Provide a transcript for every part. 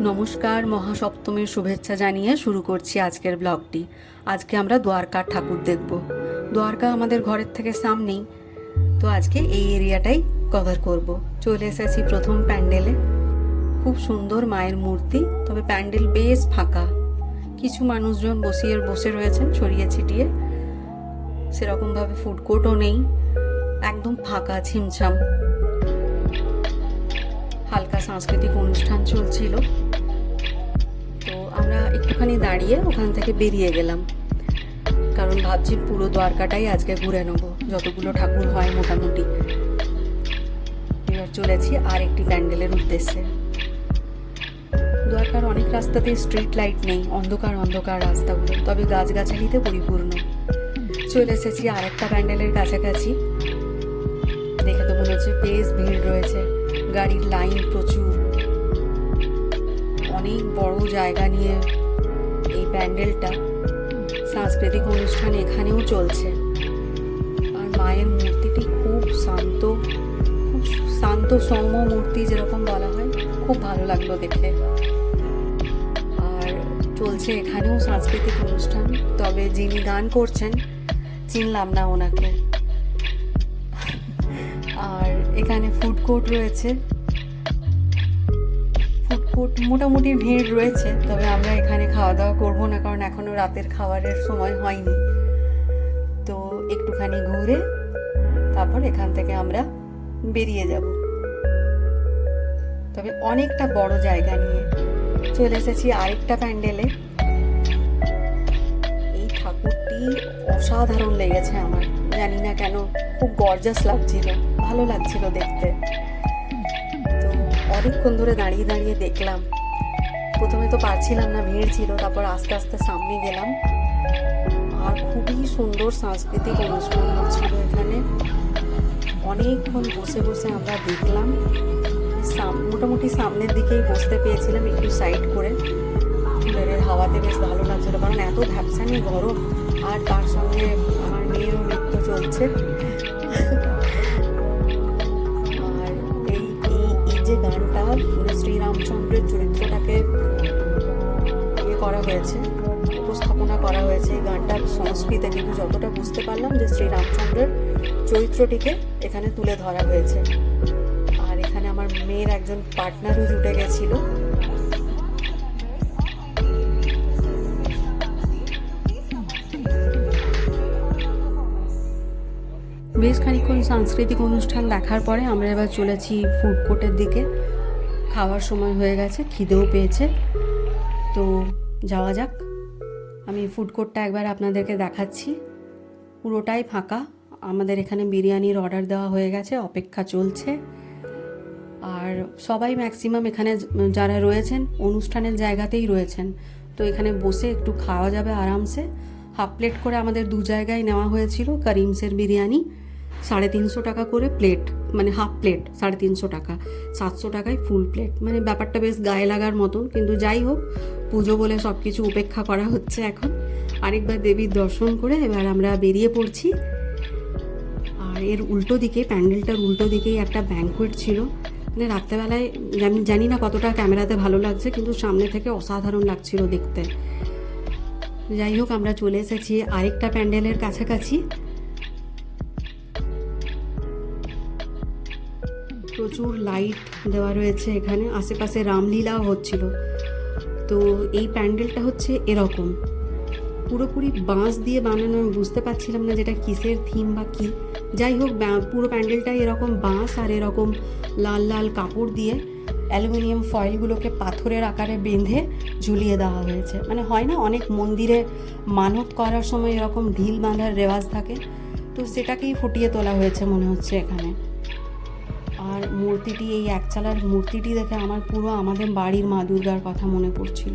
নমস্কার, মহাসপ্তমীর শুভেচ্ছা জানিয়ে শুরু করছি আজকের ব্লগটি। আজকে আমরা দ্বারকার ঠাকুর দেখব। দ্বারকা আমাদের ঘরের থেকে সামনেই। তো আজকে এই এরিয়াটাই কভার করব। চলে এসেছি প্রথম প্যান্ডেলে খুব সুন্দর মায়ের মূর্তি, তবে প্যান্ডেল বেশ ফাঁকা। কিছু মানুষজন বসিয়ে, বসে রয়েছেন ছড়িয়ে ছিটিয়ে। সেরকমভাবে ফুড কোর্টও নেই। একদম ফাঁকা ছিমছাম হালকা সাংস্কৃতিক অনুষ্ঠান চলছিল। তো আমরা একটুখানি দাঁড়িয়ে ওখান থেকে বেরিয়ে গেলাম। কারণ ভাবছি পুরো দ্বারকাটাই আজকে ঘুরে নেব। যতগুলো ঠাকুর হয় মোটামুটি। এবার চলেছি আর একটি প্যান্ডেলের উদ্দেশ্যে। দ্বারকার অনেক রাস্তাতে স্ট্রিট লাইট নেই, অন্ধকার অন্ধকার রাস্তাগুলো। তবে গাছগাছালিতে পরিপূর্ণ। চলে এসেছি আরেকটা প্যান্ডেলের কাছাকাছি। দেখে তো মনে হচ্ছে বেশ ভিড় রয়েছে। গাড়ির লাইন প্রচুর। অনেক বড় জায়গা নিয়ে এই প্যান্ডেলটা সাংস্কৃতিক অনুষ্ঠান এখানেও চলছে। আর মায়ের মূর্তিটি খুব শান্ত খুব শান্ত সৌম্য মূর্তি যেরকম বলা হয়, খুব ভালো লাগল দেখে। আর চলছে এখানেও সাংস্কৃতিক অনুষ্ঠান, তবে যিনি গান করছেন, চিনলাম না ওনাকে। আর এখানে ফুড কোর্ট রয়েছে। ফুড কোর্ট মোটামুটি ভিড় রয়েছে, তবে আমরা এখানে খাওয়া দাওয়া করব না, কারণ এখনও রাতের খাবারের সময় হয়নি। তো একটুখানি ঘুরে তারপর এখান থেকে আমরা বেরিয়ে যাব। তবে অনেকটা বড় জায়গা নিয়ে চলে এসেছি আরেকটা প্যান্ডেলে। এই ঠাকুরটি অসাধারণ লেগেছে আমার। জানি না কেন, খুব গর্জাস লাগছিল, ভালো লাগছিল দেখতে। তো অনেকক্ষণ ধরে দাঁড়িয়ে দাঁড়িয়ে দেখলাম। প্রথমে তো পারছিলাম না, ভিড় ছিল, তারপর আস্তে আস্তে সামনে গেলাম। আর খুবই সুন্দর সাংস্কৃতিক অনুষ্ঠান হচ্ছিল এখানে। অনেকক্ষণ বসে বসে আমরা দেখলাম। মোটামুটি সামনের দিকেই বসতে পেয়েছিলাম একটু সাইড করে। হাওয়াতে বেশ ভালো লাগছিল, কারণ এত ধ্যাপসানি গরম, আর তার সঙ্গে মেয়েরও নৃত্য চলছে। আর এই এই যে গানটা শ্রীরামচন্দ্রের চরিত্রটাকে ইয়ে করা হয়েছে, উপস্থাপনা করা হয়েছে এই গানটার সংস্কৃতে। কিন্তু যতটা বুঝতে পারলাম যে শ্রীরামচন্দ্রের চরিত্রটিকে এখানে তুলে ধরা হয়েছে। আর এখানে আমার মেয়ের একজন পার্টনারও জুটে গেছিল। বেশ খানিক্ষণ সাংস্কৃতিক অনুষ্ঠান দেখার পরে আমরা এবার চলেছি ফুড কোর্টের দিকে। খাওয়ার সময় হয়ে গেছে, খিদেও পেয়েছে। তো যাওয়া যাক। আমি ফুড কোর্টটা একবার আপনাদেরকে দেখাচ্ছি। পুরোটাই ফাঁকা। আমাদের এখানে বিরিয়ানির অর্ডার দেওয়া হয়ে গেছে, অপেক্ষা চলছে। আর সবাই ম্যাক্সিমাম এখানে যারা রয়েছেন, অনুষ্ঠানের জায়গাতেই রয়েছেন। তো এখানে বসে একটু খাওয়া যাবে আরামসে। হাফ প্লেট করে আমাদের দু জায়গায় নেওয়া হয়েছিল, করিমসের বিরিয়ানি। সাড়ে তিনশো টাকা করে প্লেট মানে হাফ প্লেট সাড়ে তিনশো টাকা। সাতশো টাকায় ফুল প্লেট মানে ব্যাপারটা বেশ গায়ে লাগার মতন, কিন্তু যাই হোক, পুজো বলে সব কিছু উপেক্ষা করা হচ্ছে এখন। আরেকবার দেবীর দর্শন করে এবার আমরা বেরিয়ে পড়ছি। আর এর উল্টো দিকে, প্যান্ডেলটার উল্টো দিকেই একটা ব্যাঙ্কোয়েট ছিল। মানে রাত্রেবেলায় আমি জানি না কতটা ক্যামেরাতে ভালো লাগছে, কিন্তু সামনে থেকে অসাধারণ লাগছিল দেখতে। যাই হোক, আমরা চলে এসেছি আরেকটা প্যান্ডেলের কাছাকাছি। প্রচুর লাইট দেওয়া রয়েছে এখানে। আশেপাশে রামলীলাও হচ্ছিল। তো এই প্যান্ডেলটা হচ্ছে এরকম। পুরোপুরি বাঁশ দিয়ে বানানো, আমি বুঝতে পারছিলাম না যেটা কিসের থিম বা কি। যাই হোক পুরো প্যান্ডেলটাই এরকম বাঁশ আর এরকম লাল লাল কাপড় দিয়ে অ্যালুমিনিয়াম ফয়েলগুলোকে পাথরের আকারে বেঁধে ঝুলিয়ে দেওয়া হয়েছে। মানে হয় না, অনেক মন্দিরে মানত করার সময় এরকম ঢিল বাঁধার রেওয়াজ থাকে। তো সেটাকেই ফুটিয়ে তোলা হয়েছে মনে হচ্ছে এখানে। আর মূর্তিটি, এই একচালার মূর্তিটি দেখে আমার পুরো আমাদের বাড়ির মা দুর্গার কথা মনে পড়ছিল।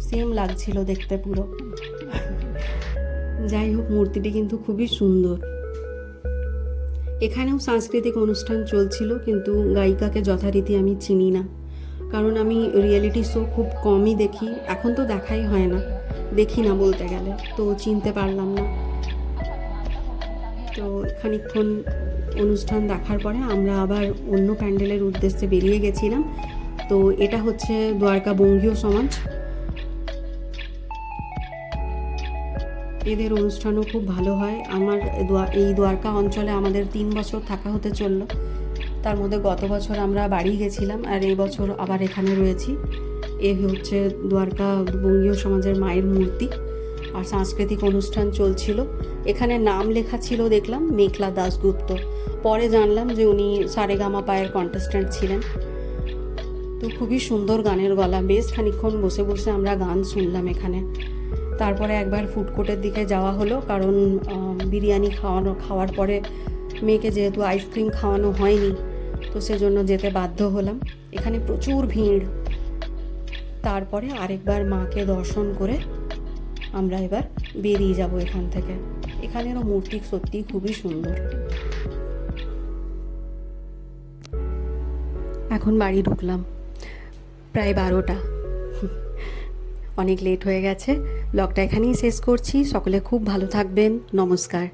সেম লাগছিল দেখতে পুরো। যাই হোক, মূর্তিটি কিন্তু খুবই সুন্দর। এখানেও সাংস্কৃতিক অনুষ্ঠান চলছিল, কিন্তু গায়িকাকে যথারীতি আমি চিনি না। কারণ আমি রিয়েলিটি শো খুব কমই দেখি। এখন তো দেখাই হয় না। দেখি না বলতে গেলে। তো চিনতে পারলাম না। তো খানিকক্ষণ অনুষ্ঠান দেখার পরে আমরা আবার অন্য প্যান্ডেলের উদ্দেশ্যে বেরিয়ে গেছিলাম। তো এটা হচ্ছে দ্বারকা বঙ্গীয় সমাজ। এদের অনুষ্ঠানও খুব ভালো হয়। আমার এই দ্বারকা অঞ্চলে আমাদের তিন বছর থাকা হতে চলল। তার মধ্যে গত বছর আমরা বাড়ি গেছিলাম আর এই বছর আবার এখানে রয়েছি। এ হচ্ছে দ্বারকা বঙ্গীয় সমাজের মায়ের মূর্তি। আর সাংস্কৃতিক অনুষ্ঠান চলছিল। এখানে নাম লেখা ছিল, দেখলাম মেঘলা দাশগুপ্ত। পরে জানলাম যে উনি সারেগামা পায়ের কন্টেস্ট্যান্ট ছিলেন। তো খুবই সুন্দর গানের গলা, বেশ খানিকক্ষণ বসে বসে আমরা গান শুনলাম এখানে। তারপরে একবার ফুড কোর্টের দিকে যাওয়া হলো, কারণ বিরিয়ানি খাওয়ানো, খাওয়ার পরে মেয়েকে যেহেতু আইসক্রিম খাওয়ানো হয়নি, তো সেজন্য যেতে বাধ্য হলাম। এখানে প্রচুর ভিড়। তারপরে আরেকবার মাকে দর্শন করে আমরা এবার বেরিয়ে যাব এখান থেকে। এখানেরও মূর্তি সত্যি খুবই সুন্দর। এখন বাড়ি ঢুকলাম। প্রায় বারোটা। অনেক লেট হয়ে গেছে। ব্লগটা এখানেই শেষ করছি। সকলে খুব ভালো থাকবেন। নমস্কার।